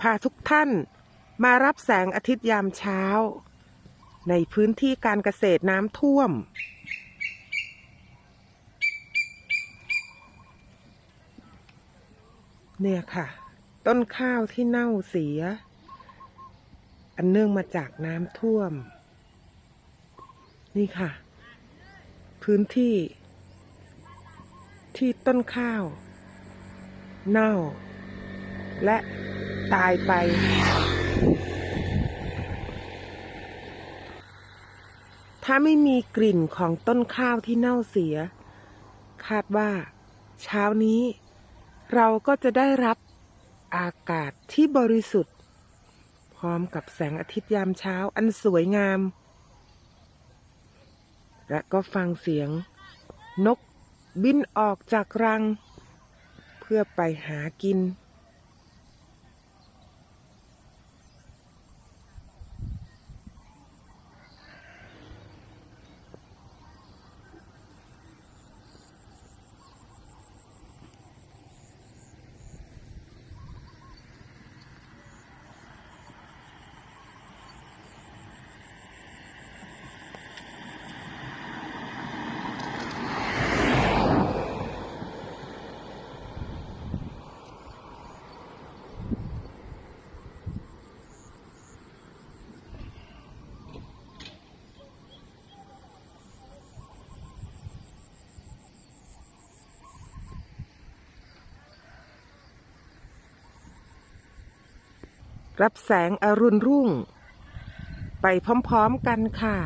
พาทุกท่านมารับแสงอาทิตย์ยามเช้า ในพื้นที่การเกษตรน้ำท่วม เนี่ยค่ะ ต้นข้าวที่เน่าเสีย อันเนื่องมาจากน้ำท่วม นี่ค่ะ พื้นที่ที่ต้นข้าว เน่า และ ตายไป ถ้าไม่มีกลิ่นของต้นข้าวที่เน่าเสีย คาดว่า เช้านี้ เราก็จะได้รับอากาศที่บริสุทธิ์ พร้อมกับแสงอาทิตย์ยามเช้าอันสวยงาม และก็ฟังเสียง นกบินออกจากรัง เพื่อไปหากิน รับแสงอรุณรุ่ง ไปพร้อมๆกันค่ะ